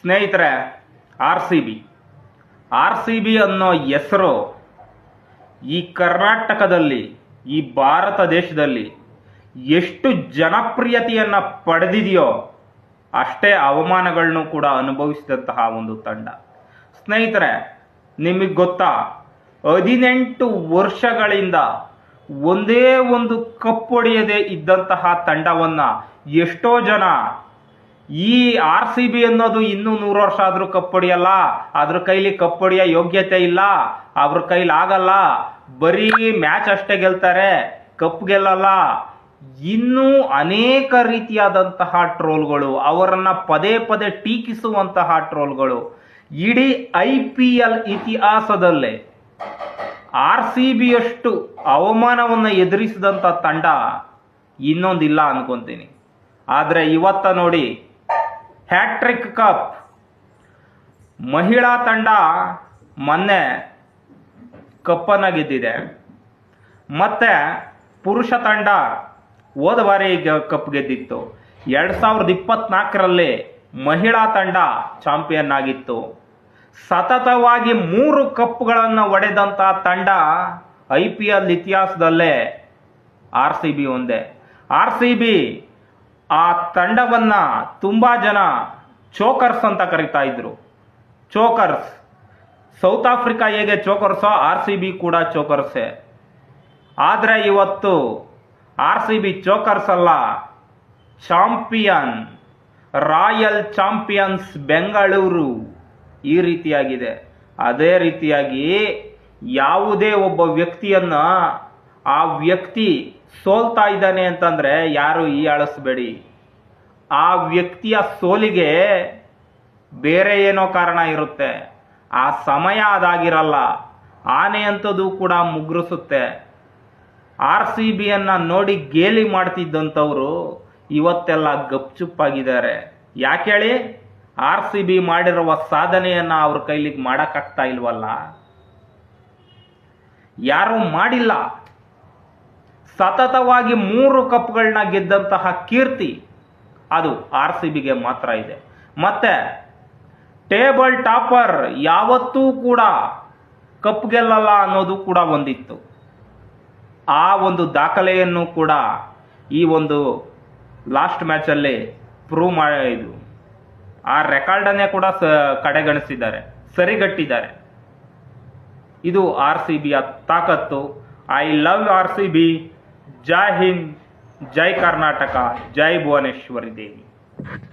ಸ್ನೇಹಿತರೆ, R C B. R C B ಅನ್ನೋ ಹೆಸರು ಈ ಕರ್ನಾಟಕದಲ್ಲಿ, ಈ ಭಾರತ ದೇಶದಲ್ಲಿ ಎಷ್ಟು ಜನಪ್ರಿಯತೆಯನ್ನು ಪಡೆದಿದೆಯೋ ಅಷ್ಟೇ ಅವಮಾನಗಳನ್ನು ಕೂಡ ಅನುಭವಿಸಿದಂತಹ ಒಂದು ತಂಡ. ಸ್ನೇಹಿತರೆ, ನಿಮಗೆ ಗೊತ್ತಾ? ಹದಿನೆಂಟು ವರ್ಷಗಳಿಂದ ಒಂದೇ ಒಂದು ಕಪ್ಪೊಡೆಯದೇ ಇದ್ದಂತಹ ತಂಡವನ್ನು ಎಷ್ಟೋ ಜನ ಈ ಆರ್ ಸಿ ಬಿ ಅನ್ನೋದು ಇನ್ನೂ ನೂರು ವರ್ಷ ಆದರೂ ಕಪ್ ಹೊಡಿಯಲ್ಲ ಅದ್ರ ಕೈಲಿ ಕಪ್ ಹೊಡಿಯೋ ಯೋಗ್ಯತೆ ಇಲ್ಲ, ಅವ್ರ ಕೈಲಿ ಆಗಲ್ಲ. ಬರೀ ಮ್ಯಾಚ್ ಅಷ್ಟೇ ಗೆಲ್ತಾರೆ, ಕಪ್ ಗೆಲ್ಲಲ್ಲ. ಇನ್ನೂ ಅನೇಕ ರೀತಿಯಾದಂತಹ ಟ್ರೋಲ್ಗಳು, ಅವರನ್ನ ಪದೇ ಪದೇ ಟೀಕಿಸುವಂತಹ ಟ್ರೋಲ್ಗಳು. ಇಡೀ ಐ ಪಿ ಎಲ್ ಇತಿಹಾಸದಲ್ಲೇ ಆರ್ ಸಿ ಬಿಯಷ್ಟು ಅವಮಾನವನ್ನು ಎದುರಿಸಿದಂಥ ತಂಡ ಇನ್ನೊಂದಿಲ್ಲ ಅನ್ಕೊಂತೀನಿ. ಆದರೆ ಇವತ್ತ ನೋಡಿ ಹ್ಯಾಟ್ರಿಕ್ ಕಪ್. ಮಹಿಳಾ ತಂಡ ಮೊನ್ನೆ ಕಪ್ಪನ್ನು ಗೆದ್ದಿದೆ. ಮತ್ತು ಪುರುಷ ತಂಡ ಹೋದ ಬಾರಿ ಕಪ್ ಗೆದ್ದಿತ್ತು. ಎರಡು ಸಾವಿರದ ಇಪ್ಪತ್ನಾಲ್ಕರಲ್ಲಿ ಮಹಿಳಾ ತಂಡ ಚಾಂಪಿಯನ್ ಆಗಿತ್ತು. ಸತತವಾಗಿ ಮೂರು ಕಪ್ಗಳನ್ನು ಒಡೆದಂಥ ತಂಡ ಐ ಪಿ ಎಲ್ ಇತಿಹಾಸದಲ್ಲೇ ಆರ್ ಸಿ ಬಿ ಒಂದೇ. ಆರ್ ಸಿ ಬಿ ಆ ತಂಡವನ್ನ ತುಂಬಾ ಜನ ಚೋಕರ್ಸ್ ಅಂತ ಕರಿತಾ ಇದ್ರು. ಚೋಕರ್ಸ್. ಸೌತ್ ಆಫ್ರಿಕಾ ಹೇಗೆ ಚೋಕರ್ಸೋ ಆರ್ ಸಿ ಬಿ ಕೂಡ ಚೋಕರ್ಸೆ. ಆದರೆ ಇವತ್ತು ಆರ್ ಸಿ ಬಿ ಚೋಕರ್ಸ್ ಅಲ್ಲ, ಚಾಂಪಿಯನ್, ರಾಯಲ್ ಚಾಂಪಿಯನ್ಸ್ ಬೆಂಗಳೂರು ಈ ರೀತಿಯಾಗಿದೆ. ಅದೇ ರೀತಿಯಾಗಿ ಯಾವುದೇ ಒಬ್ಬ ವ್ಯಕ್ತಿಯನ್ನ ಆ ವ್ಯಕ್ತಿ ಸೋಲ್ತಾ ಇದ್ದಾನೆ ಅಂತಂದ್ರೆ ಯಾರು ಈ ಅಳಿಸ್ಬೇಡಿ ಆ ವ್ಯಕ್ತಿಯ ಸೋಲಿಗೆ ಬೇರೆ ಏನೋ ಕಾರಣ ಇರುತ್ತೆ. ಆ ಸಮಯ ಅದಾಗಿರಲ್ಲ. ಆನೆ ಅಂಥದ್ದು ಕೂಡ ಮುಗ್ರಿಸುತ್ತೆ. ಆರ್ ಸಿ ಬಿಯನ್ನು ನೋಡಿ ಗೇಲಿ ಮಾಡ್ತಿದ್ದಂಥವ್ರು ಇವತ್ತೆಲ್ಲ ಗಪ್ಚುಪ್ಪಾಗಿದ್ದಾರೆ. ಯಾಕೆ ಹೇಳಿ? ಆರ್ ಸಿ ಬಿ ಮಾಡಿರುವ ಸಾಧನೆಯನ್ನು ಅವ್ರ ಕೈಲಿಗೆ ಮಾಡೋಕ್ಕಾಗ್ತಾ ಇಲ್ವಲ್ಲ? ಯಾರು ಮಾಡಿಲ್ಲ. ಸತತವಾಗಿ ಮೂರು ಕಪ್ಗಳನ್ನ ಗೆದ್ದಂತಹ ಕೀರ್ತಿ ಅದು ಆರ್ ಸಿ ಬಿಗೆ ಮಾತ್ರ ಇದೆ. ಮತ್ತೆ ಟೇಬಲ್ ಟಾಪರ್ ಯಾವತ್ತೂ ಕೂಡ ಕಪ್ ಗೆಲ್ಲಲ್ಲ ಅನ್ನೋದು ಕೂಡ ಒಂದಿತ್ತು. ಆ ಒಂದು ದಾಖಲೆಯನ್ನು ಕೂಡ ಈ ಒಂದು ಲಾಸ್ಟ್ ಮ್ಯಾಚಲ್ಲಿ ಪ್ರೂವ್ ಮಾಡಿದ್ರು ಆ ರೆಕಾರ್ಡನ್ನೇ ಕೂಡ ಸ, ಕಡೆಗಣಿಸಿದ್ದಾರೆ, ಸರಿಗಟ್ಟಿದ್ದಾರೆ. ಇದು ಆರ್ ಸಿ ಬಿಯ ತಾಕತ್ತು. I love R C B जय हिंद जय कर्नाटका जय भुवनेश्वरी देवी।